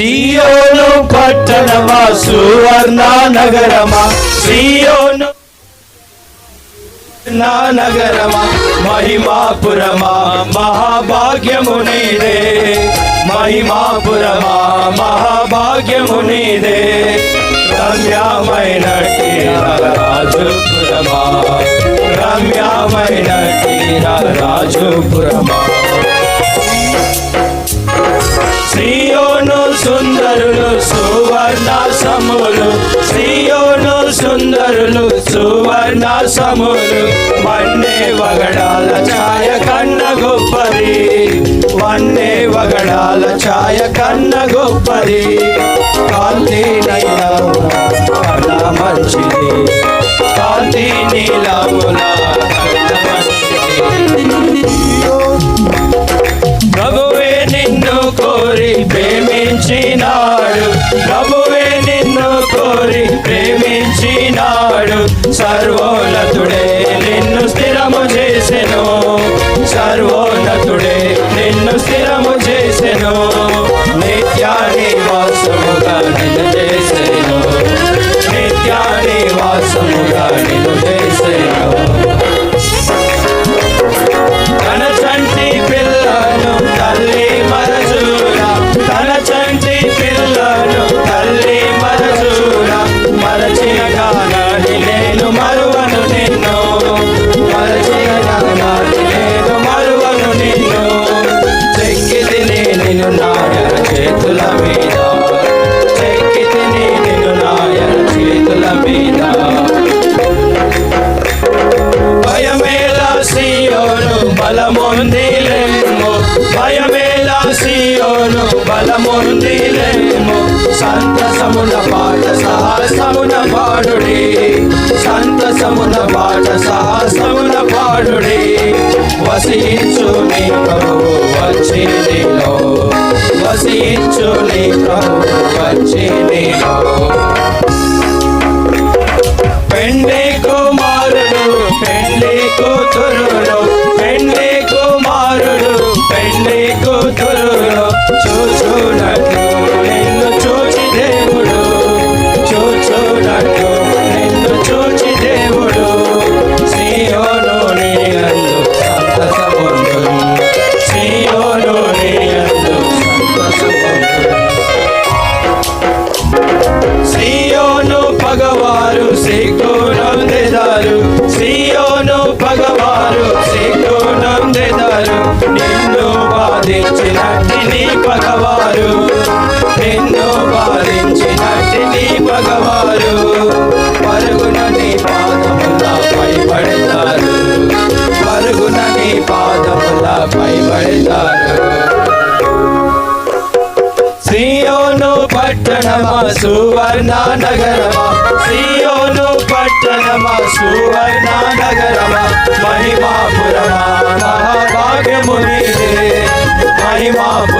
సియోను పట్టణమా సువర్ణ నగరమా? సియోను నా నగరమా? మహిమాపురమా? మహాభాగ్యము నీదే. మహిమాపురమా? మహాభాగ్యము నీదే. రమ్యమైన రాజుపురమా రమ్యామైన రాజుపురమా సుందరులు సువర్ణ సములు శ్రీయోను సుందరులు సువర్ణ సములు వన్నే వగడాల ఛాయ కన్న గొప్పది. వన్నే వగడాల ఛాయ కన్న గొప్పది. కాంతినైనా మంచిది. కాంతి నీలముల సర్వోన్నతుడే నిన్ను స్థిరము చేసెను. సర్వోన్నతుడే నిన్ను స్థిరము చేసెను. నిత్యాని వాసముగా నిన్ను చేసెను. నిత్యాని వాసముగా నిన్ను సియోను బలమొందిలేము సంతసమున పాట సాహసమున పాడుడి. సంతసమున పాట సాహసమున పాడుడి. వసించు నీ ప్రభు వచ్చి నీలో. వసించు నీ ప్రభు వచ్చి బాధించినట్టి నీ పగవారు. నిన్ను బాధించినట్టి నీ పగవారు. పరుగున నీ పాదములపై పడతారు పరుగున నీ పాదములపై పడతారు సియోను పట్టణమా సువర్ణ నగరమా? సియోను పట్టణమా సువర్ణ నగరమా? మహిమాపురమా? మహాభాగ్యము నీదే మహిమాపురమా